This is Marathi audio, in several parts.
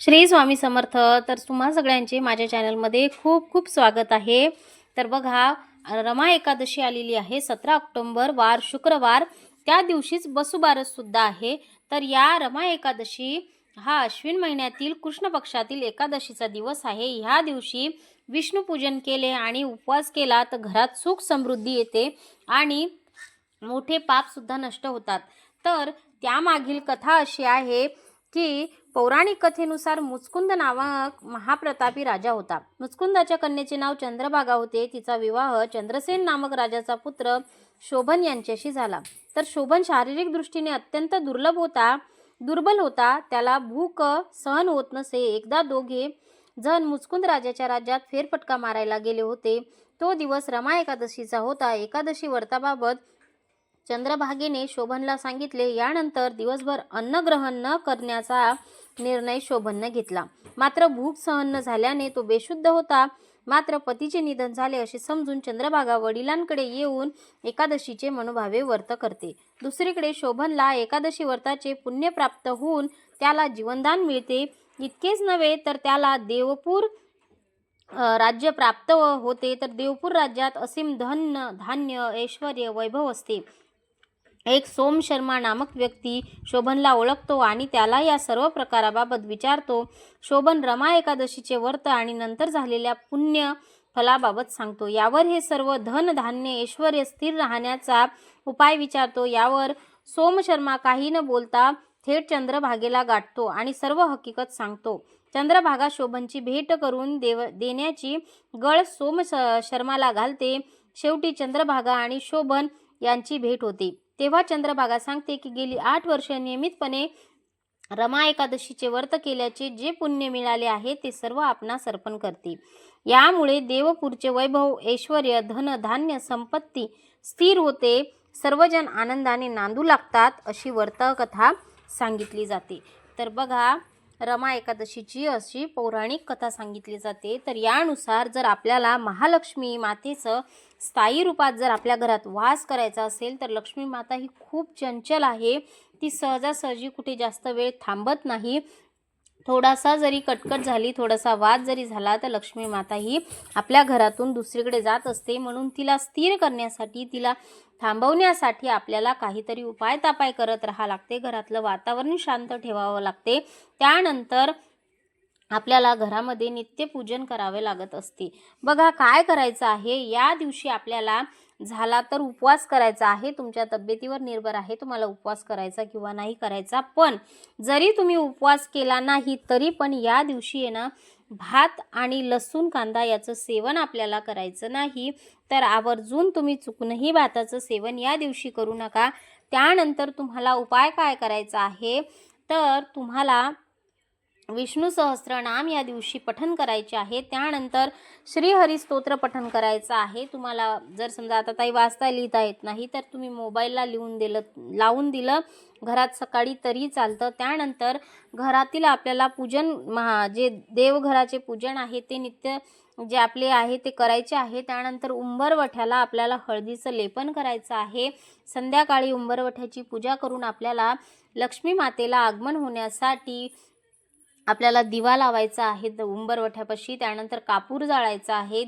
श्री स्वामी समर्थ. तर तुम्हा सगळ्यांचे माझ्या चॅनलमध्ये खूप खूप स्वागत आहे. तर बघा रमा एकादशी आलेली आहे सतरा ऑक्टोंबर वार शुक्रवार. त्या दिवशीच बसुबारससुद्धा आहे. तर या रमा एकादशी हा अश्विन महिन्यातील कृष्ण पक्षातील एकादशीचा दिवस आहे. ह्या दिवशी विष्णूपूजन केले आणि उपवास केला तर घरात सुख समृद्धी येते आणि मोठे पापसुद्धा नष्ट होतात. तर त्यामागील कथा अशी आहे की पौराणिक कथेनुसार मुचकुंद नावाक महाप्रतापी राजा होता. मुचकुंदाच्या कन्येचे नाव चंद्रभागा होते. तिचा विवाह चंद्रसेन नामक राजाचा पुत्र शोभन यांच्याशी झाला. तर शोभन शारीरिक दृष्टीने अत्यंत दुर्लभ होता दुर्बल होता. त्याला भूक सहन होत नसे. एकदा दोघे जण मुचकुंद राजाच्या राज्यात फेरफटका मारायला गेले होते. तो दिवस रमा एकादशीचा होता. एकादशी व्रताबाबत चंद्रभागेने शोभनला सांगितले यानंतर दिवसभर अन्नग्रहण न करण्याचा निर्णय शोभननं घेतला. मात्र भूक सहन न झाल्याने तो बेशुद्ध होता. मात्र पतीचे निधन झाले असे समजून चंद्रभागा वडिलांकडे येऊन एकादशीचे मनोभावे व्रत करते. दुसरीकडे शोभनला एकादशी व्रताचे पुण्य प्राप्त होऊन त्याला जीवनदान मिळते. इतकेच नव्हे तर त्याला देवपूर राज्य प्राप्त होते. तर देवपूर राज्यात असीम धन धान्य ऐश्वर वैभव असते. एक सोम शर्मा नामक व्यक्ती शोभनला ओळखतो आणि त्याला या सर्व प्रकाराबाबत विचारतो. शोभन रमा एकादशीचे व्रत आणि नंतर झालेल्या पुण्य फलाबाबत सांगतो. यावर हे सर्व धन धान्य ऐश्वर स्थिर राहण्याचा उपाय विचारतो. यावर सोम शर्मा काही न बोलता थेट चंद्रभागेला गाठतो आणि सर्व हकीकत सांगतो. चंद्रभागा शोभनची भेट करून देव देण्याची गळ सोम शर्माला घालते. शेवटी चंद्रभागा आणि शोभन यांची भेट होते. तेव्हा चंद्रभागा सांगते की गेली आठ वर्ष नियमितपणे रमा एकादशीचे व्रत केल्याचे जे पुण्य मिळाले आहे ते सर्व आपणास अर्पण करते. यामुळे देवपूरचे वैभव ऐश्वर धन धान्य संपत्ती स्थिर होते. सर्वजण आनंदाने नांदू लागतात अशी व्रतकथा सांगितली जाते. तर बघा रमा एकादशीची अशी पौराणिक कथा सांगितली जाते. तर यानुसार जर आपल्याला महालक्ष्मी मातेचं स्थायी रूपात जर आपल्या घरात वास करायचा असेल तर लक्ष्मी माता ही खूप चंचल आहे. ती सहजासहजी कुठे जास्त वेळ थांबत नाही. थोडासा जरी कटकट झाली थोडासा वाद जरी झाला तर लक्ष्मी माता ही आपल्या घरातून दुसरीकडे जात असते. म्हणून तिला स्थिर करण्यासाठी तिला थांबवण्यासाठी आपल्याला काहीतरी उपाय तापाय करत राहा लागते. घरातलं वातावरण शांत ठेवावं लागते. त्यानंतर आपल्याला घरामध्ये नित्यपूजन करावे लागत असते. बघा काय करायचं आहे? या दिवशी आपल्याला झाला तर उपवास करायचा आहे तुमच्या तब्येतीवर निर्भर आहे तुम्हाला उपवास करायचा किंवा नाही करायचा. पण जरी तुम्ही उपवास केला नाही तरी पण या दिवशी आहे ना भात आणि लसूण कांदा याचं सेवन आपल्याला करायचं नाही तर आवर्जून तुम्ही चुकूनही भाताचं सेवन या दिवशी करू नका. त्यानंतर तुम्हाला उपाय काय करायचा आहे तर तुम्हाला विष्णू सहस्त्रनाम या दिवशी पठन करायचे आहे. त्यानंतर श्रीहरी स्तोत्र पठन करायचं आहे. तुम्हाला जर समजा आता ताई वाचता लिहिता येत नाही तर तुम्ही मोबाईलला लिहून दिलं लावून दिलं. घरात सकाळी तरी चालतं. त्यानंतर घरातील आपल्याला पूजन महा जे देवघराचे पूजन आहे ते नित्य जे आपले आहे ते करायचे आहे. त्यानंतर उंबरवठ्याला आपल्याला हळदीचं लेपन करायचं आहे. संध्याकाळी उंबरवठ्याची पूजा करून आपल्याला लक्ष्मी मातेला आगमन होण्यासाठी आपल्याला दिवा लावायचा आहे द- उंबरवठ्यापाशी त्यानंतर कापूर जाळायचा आहे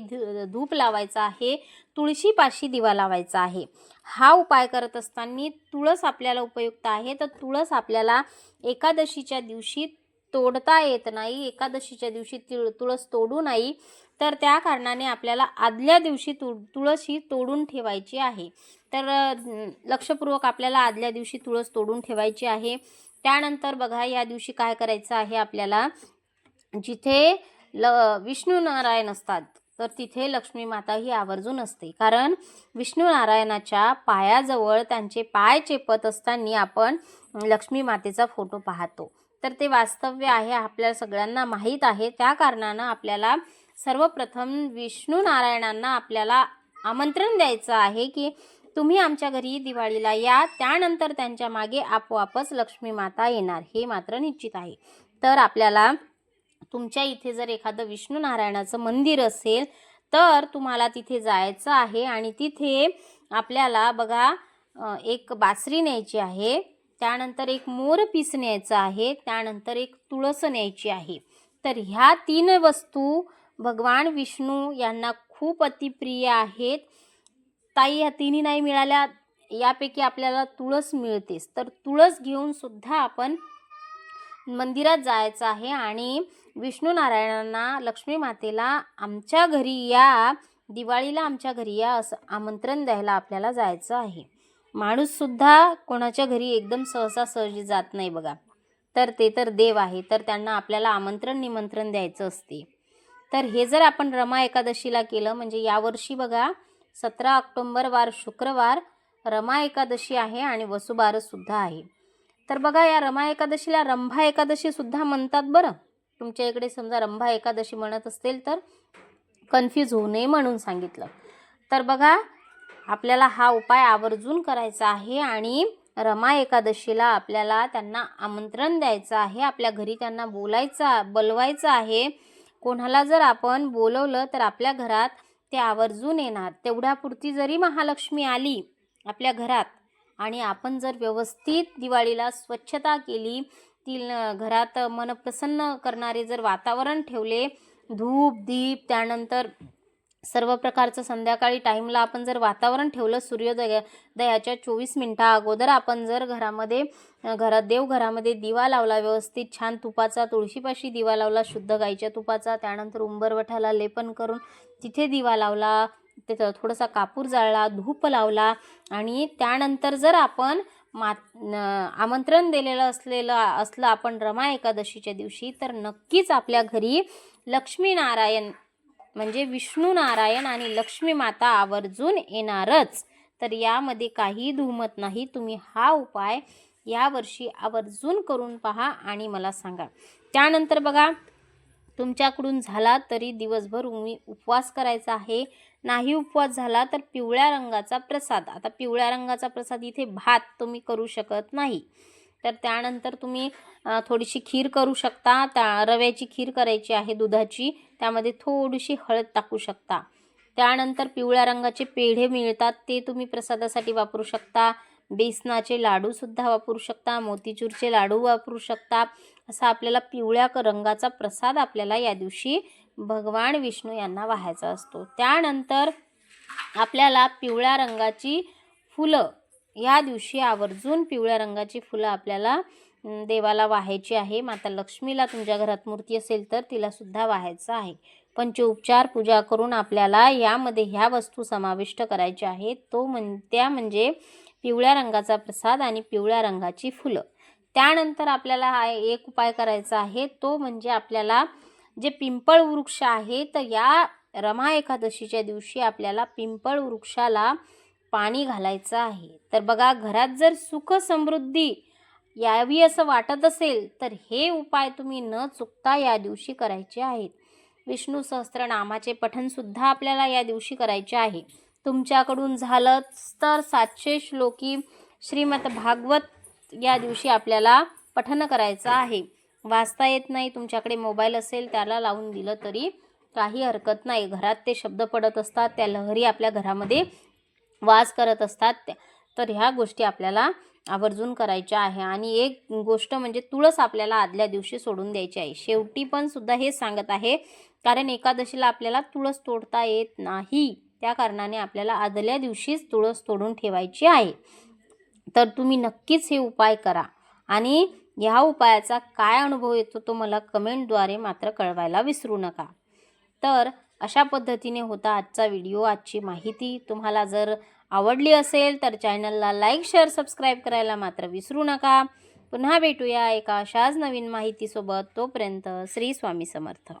धूप लावायचा आहे तुळशीपाशी दिवा लावायचा आहे. हा उपाय करत असताना तुळस आपल्याला उपयुक्त आहे. तर तुळस आपल्याला एकादशीच्या दिवशी तोडता येत नाही. एकादशीच्या दिवशी तिळ तुळस तोडू नाही. तर त्या कारणाने आपल्याला आदल्या दिवशी तु तुळस ही तोडून ठेवायची आहे. तर लक्षपूर्वक आपल्याला आदल्या दिवशी तुळस तोडून ठेवायची आहे. त्यानंतर बघा या दिवशी काय करायचं आहे आपल्याला? जिथे ल विष्णू नारायण असतात तर तिथे लक्ष्मी माता ही आवर्जून असते. कारण विष्णू नारायणाच्या पायाजवळ त्यांचे पाय चेपत असताना आपण लक्ष्मी मातेचा फोटो पाहतो. तर ते वास्तव्य आहे आपल्या सगळ्यांना माहीत आहे. त्या कारणानं आपल्याला सर्वप्रथम विष्णू नारायणांना आपल्याला आमंत्रण द्यायचं आहे की तुम्ही आमच्या घरी दिवाळीला या त्यानंतर त्यांच्या मागे आपोआपच लक्ष्मी माता येणार हे मात्र निश्चित आहे. तर आपल्याला तुमच्या इथे जर एखादं विष्णू नारायणाचं मंदिर असेल तर तुम्हाला तिथे जायचं आहे आणि तिथे आपल्याला बघा एक बासरी न्यायची आहे त्यानंतर एक मोर पीस न्यायचं आहे त्यानंतर एक तुळस न्यायची आहे. तर ह्या तीन वस्तू भगवान विष्णू यांना खूप अतिप्रिय आहेत. ताई ह्या तिन्ही नाही मिळाल्या यापैकी आपल्याला तुळस मिळतेच. तर तुळस घेऊन सुद्धा आपण मंदिरात जायचं आहे आणि विष्णू नारायणांना लक्ष्मी मातेला आमच्या घरी या दिवाळीला आमच्या घरी या असं आमंत्रण द्यायला आपल्याला जायचं आहे. माणूससुद्धा कोणाच्या घरी एकदम सहसा सहजी जात नाही बघा. तर ते तर देव आहे तर त्यांना आपल्याला आमंत्रण निमंत्रण द्यायचं असते. तर हे जर आपण रमा एकादशीला केलं म्हणजे यावर्षी बघा सतरा ऑक्टोंबर वार शुक्रवार रमा एकादशी आहे आणि वसुबारससुद्धा आहे. तर बघा या रमा एकादशीला रंभा एकादशीसुद्धा म्हणतात बरं. तुमच्या इकडे समजा रंभा एकादशी म्हणत असतील तर कन्फ्यूज होऊ नये म्हणून सांगितलं. तर बघा आपल्याला हा उपाय आवर्जून करायचा आहे आणि रमा एकादशीला आपल्याला त्यांना आमंत्रण द्यायचं आहे आपल्या घरी त्यांना बोलायचं बोलवायचं आहे. कोणाला जर आपण बोलवलं तर आपल्या घरात ते आवर्जून येणार. तेवढ्यापुरती जरी महालक्ष्मी आली आपल्या घरात आणि आपण जर व्यवस्थित दिवाळीला स्वच्छता केली ती घरात मन प्रसन्न करणारे जर वातावरण ठेवले धूप दीप त्यानंतर सर्व प्रकारचं संध्याकाळी टाईमला आपण जर वातावरण ठेवलं सूर्योदय दयाच्या चोवीस मिनटा अगोदर आपण जर घरामध्ये घरात देवघरामध्ये दिवा लावला व्यवस्थित छान तुपाचा तुळशीपाशी दिवा लावला शुद्ध गाईच्या तुपाचा त्यानंतर उंबरवठाला लेपन करून तिथे दिवा लावला तिथं थोडासा कापूर जाळला धूप लावला आणि त्यानंतर जर आपण मा आमंत्रण दिलेलं असलेलं असलं आपण रमा एकादशीच्या दिवशी तर नक्कीच आपल्या घरी लक्ष्मीनारायण म्हणजे विष्णू नारायण आणि लक्ष्मी माता आवर्जून येणारच. तर यामध्ये काही दुमत नाही. तुम्ही हा उपाय यावर्षी आवर्जून करून पहा आणि मला सांगा. त्यानंतर बघा तुमच्याकडून झाला तरी दिवसभर तुम्ही उपवास करायचा आहे. नाही उपवास झाला तर पिवळ्या रंगाचा प्रसाद. आता पिवळ्या रंगाचा प्रसाद इथे भात तुम्ही करू शकत नाही. तर त्यानंतर तुम्ही थोडीशी खीर करू शकता. त्या रव्याची खीर करायची आहे दुधाची. त्यामध्ये थोडीशी हळद टाकू शकता. त्यानंतर पिवळ्या रंगाचे पेढे मिळतात. ते तुम्ही प्रसादासाठी वापरू शकता. बेसनाचे लाडूसुद्धा वापरू शकता. मोतीचूरचे लाडू वापरू शकता. असा आपल्याला पिवळ्या क- रंगाचा प्रसाद आपल्याला या दिवशी भगवान विष्णू यांना वाहायचा असतो. त्यानंतर आपल्याला पिवळ्या रंगाची फुलं या दिवशी आवर्जून पिवळ्या रंगाची फुलं आपल्याला देवाला वाहायची आहे. माता लक्ष्मीला तुमच्या घरात मूर्ती असेल तर तिला सुद्धा वाहायचं आहे. पंचोपचार पूजा करून आपल्याला यामध्ये ह्या वस्तू समाविष्ट करायच्या आहेत. तो म्हण त्या म्हणजे पिवळ्या रंगाचा प्रसाद आणि पिवळ्या रंगाची फुलं. त्यानंतर आपल्याला हा एक उपाय करायचा आहे. तो म्हणजे आपल्याला जे पिंपळ वृक्ष आहे तर या रमा एकादशीच्या दिवशी आपल्याला पिंपळ वृक्षाला पाणी घालायचं आहे. तर बघा घरात जर सुख समृद्धी यावी असं वाटत असेल तर हे उपाय तुम्ही न चुकता या दिवशी करायचे आहेत. विष्णू सहस्त्रनामाचे पठणसुद्धा आपल्याला या दिवशी करायचे आहे. तुमच्याकडून झालंच तर सातशे श्लोकी श्रीमद भागवत या दिवशी आपल्याला पठन करायचं आहे. वाचता येत नाही तुमच्याकडे मोबाईल असेल त्याला लावून दिलं तरी काही हरकत नाही. घरात ते शब्द पडत असतात त्या लहरी आपल्या घरामध्ये वास करत असतात त्या तर ह्या गोष्टी आपल्याला आवर्जून करायच्या आहे. आणि एक गोष्ट म्हणजे तुळस आपल्याला आदल्या दिवशी सोडून द्यायची आहे. शेवटी पण सुद्धा हे सांगत आहे. कारण एकादशीला आपल्याला तुळस तोडता येत नाही. त्या कारणाने आपल्याला आदल्या दिवशीच तुळस तोडून ठेवायची आहे. तर तुम्ही नक्कीच हे उपाय करा. आणि ह्या उपायाचा काय अनुभव येतो तो मला कमेंटद्वारे मात्र कळवायला विसरू नका. तर अशा पद्धतीने होता आजचा व्हिडिओ. आजची माहिती तुम्हाला जर आवडली असेल तर चॅनलला लाईक शेअर सबस्क्राईब करायला मात्र विसरू नका. पुन्हा भेटूया एका अशाच नवीन माहितीसोबत. तोपर्यंत श्री स्वामी समर्थ.